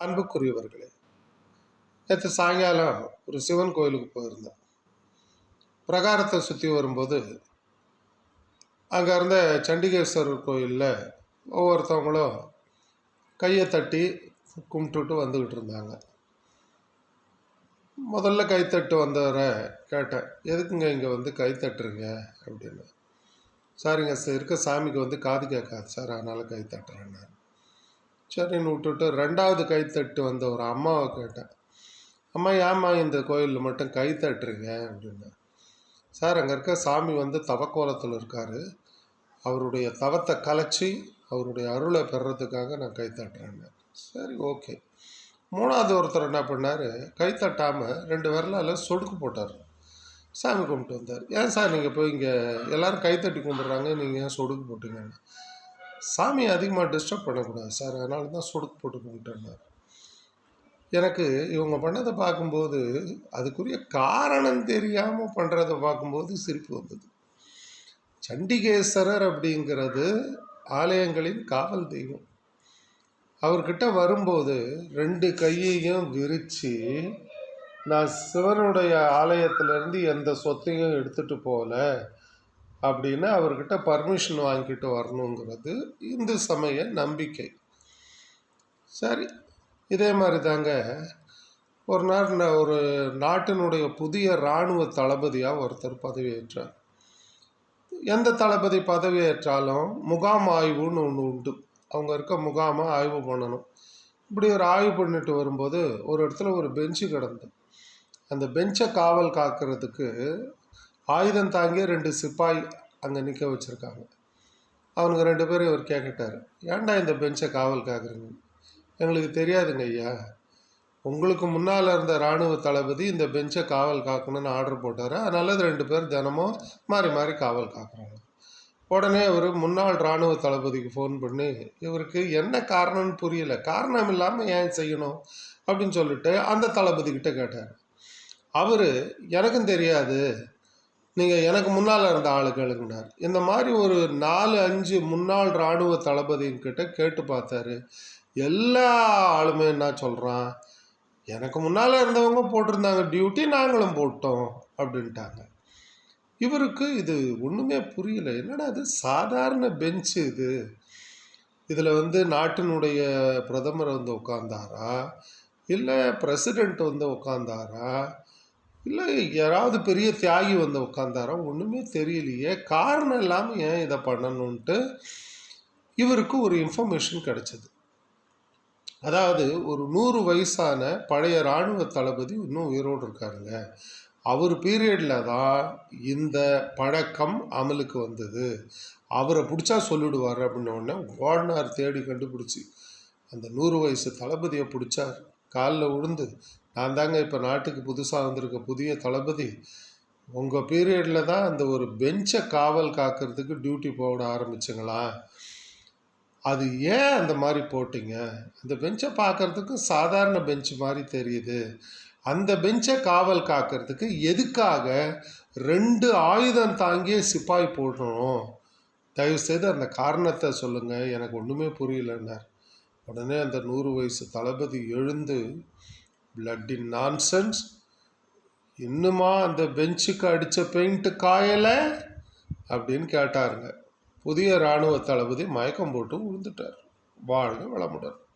அன்புக்குரியவர்களே நேற்று சாயங்காலம் ஒரு சிவன் கோயிலுக்கு போயிருந்தேன் பிரகாரத்தை சுற்றி வரும்போது அங்கே இருந்த சண்டிகேஸ்வரர் கோயிலில் ஒவ்வொருத்தவங்களும் கையை தட்டி கும்பிட்டுட்டு வந்துக்கிட்டு இருந்தாங்க. முதல்ல கைத்தட்டு வந்தவரை கேட்டேன் எதுக்குங்க இங்கே வந்து கை தட்டுறீங்க? அப்படின்னு. சார் இருக்க சாமிக்கு வந்து காது கேட்காது சார் அதனால் கை தட்டுறேன் சரின்னு விட்டுட்டு ரெண்டாவது கைத்தட்டு வந்த ஒரு அம்மாவை கேட்டேன். அம்மா ஏம்மா இந்த கோயிலில் மட்டும் கை தட்டுறீங்க? அப்படின்னு. சார் அங்கே இருக்க சாமி வந்து தவக்கோலத்தில் இருக்கார். அவருடைய தவத்தை கலைச்சி அவருடைய அருளை பெறுறதுக்காக நான் கை தட்டுறேன் சரி ஓகே. மூணாவது ஒருத்தர் என்ன பண்ணார்? கை தட்டாமல் ரெண்டு விரலால் சொடுக்கு போட்டார். சாமி கும்பிட்டு வந்தார். ஏன் சார் நீங்கள் போய் இங்கே எல்லோரும் கை தட்டி கும்பிட்றாங்க நீங்கள் ஏன் சொடுக்கு போட்டீங்கன்னு? சாமியை அதிகமாக டிஸ்டர்ப் பண்ணக்கூடாது சார். அதனால தான் சொடுக்கு போட்டு கும்பிட்டேன்னார் எனக்கு இவங்க பண்ணதை பார்க்கும்போது அதுக்குரிய காரணம் தெரியாமல் பண்ணுறதை பார்க்கும்போது சிரிப்பு வந்தது. சண்டிகேஸ்வரர் அப்படிங்கிறது ஆலயங்களின் காவல் தெய்வம். அவர்கிட்ட வரும்போது ரெண்டு கையையும் விரித்து நான் சிவனுடைய ஆலயத்திலேருந்து எந்த சொத்தையும் எடுத்துகிட்டு போகல அப்படின்னு அவர்கிட்ட பர்மிஷன் வாங்கிட்டு வரணுங்கிறது இந்து சமய நம்பிக்கை. சரி இதே மாதிரி தாங்க ஒரு நாள் ஒரு நாட்டினுடைய புதிய இராணுவ தளபதியாக ஒருத்தர் பதவியேற்றார். எந்த தளபதி பதவியேற்றாலும் முகாம் ஆய்வுன்னு ஒன்று உண்டு. அவங்க இருக்க முகாமை ஆய்வு பண்ணணும். இப்படி ஒரு ஆய்வு பண்ணிட்டு வரும்போது ஒரு இடத்துல ஒரு பெஞ்சு கிடந்தது. அந்த பெஞ்சை காவல் காக்கிறதுக்கு ஆயுதம் தாங்கிய ரெண்டு சிப்பாய் அங்கே நிற்க வச்சுருக்காங்க. அவனுக்கு ரெண்டு பேரும் இவர் கேட்கட்டார் ஏன்டா இந்த பெஞ்சை காவல் காக்குறீங்க? எங்களுக்கு தெரியாதுங்க ஐயா. உங்களுக்கு முன்னால் இருந்த இராணுவ தளபதி இந்த பெஞ்சை காவல் காக்கணும்னு ஆர்டர் போட்டார். அதனால ரெண்டு பேர் தினமும் மாறி மாறி காவல் காக்குறாங்க. உடனே அவர் முன்னாள் இராணுவ தளபதிக்கு ஃபோன் பண்ணி இவருக்கு என்ன காரணம்னு புரியல. காரணம் இல்லாமல் ஏன் செய்யணும்? அப்படின்னு சொல்லிட்டு அந்த தளபதிக்கிட்ட கேட்டார். அவர் எனக்கும் தெரியாது. நீங்கள் எனக்கு முன்னால் இருந்த ஆளு கேளுங்கனார் இந்த மாதிரி ஒரு நாலு அஞ்சு முன்னாள் இராணுவ தளபதிங்கிட்ட கேட்டு பார்த்தாரு. எல்லா ஆளுமே என்ன சொல்கிறான் எனக்கு முன்னால் இருந்தவங்க போட்டிருந்தாங்க டியூட்டி நாங்களும் போட்டோம் அப்படின்ட்டாங்க. இவருக்கு இது ஒன்றுமே புரியல. என்னடா இது? சாதாரண பெஞ்சு இது. இதில் வந்து நாட்டினுடைய பிரதமர் வந்து உட்காந்தாரா இல்லை பிரசிடெண்ட் வந்து உட்காந்தாரா இல்லை யாராவது பெரிய தியாகி வந்து உட்காந்தாரா ஒன்றுமே தெரியலையே. காரணம் இல்லாமல் ஏன் இதை பண்ணணுன்ட்டு இவருக்கு ஒரு இன்ஃபர்மேஷன் கிடைச்சது. அதாவது ஒரு நூறு வயசான பழைய இராணுவ தளபதி இன்னும் உயிரோடு இருக்காருங்க. அவர் பீரியடில் தான் இந்த பழக்கம் அமலுக்கு வந்தது. அவரை பிடிச்சா சொல்லிடுவார் அப்படின்ன உடனே ஓடினார் தேடி கண்டுபிடிச்சி. அந்த நூறு வயசு தளபதியை பிடிச்சார். காலில் விழுந்து நான் தாங்க இப்போ நாட்டுக்கு புதுசாக வந்திருக்க புதிய தளபதி உங்கள் பீரியடில் தான் அந்த ஒரு பெஞ்சை காவல் காக்கிறதுக்கு டியூட்டி போட ஆரம்பிச்சுங்களா? அது ஏன் அந்த மாதிரி போட்டிங்க? அந்த பெஞ்சை பார்க்குறதுக்கு சாதாரண பெஞ்ச் மாதிரி தெரியுது. அந்த பெஞ்சை காவல் காக்கிறதுக்கு எதுக்காக ரெண்டு ஆயுதம் தாங்கிய சிப்பாய் போடணும்? தயவுசெய்து அந்த காரணத்தை சொல்லுங்கள் எனக்கு ஒன்றுமே புரியலன்னார். உடனே அந்த நூறு வயசு தளபதி எழுந்து பிளட்டி நான்சென்ஸ் இன்னுமா அந்த பெஞ்சுக்கு அடித்த பெயிண்ட்டு காயலை? அப்படின்னு கேட்டாருங்க. புதிய இராணுவ தளபதி மயக்கம் போட்டு விழுந்துட்டார் வாழ்க வளமுடன்.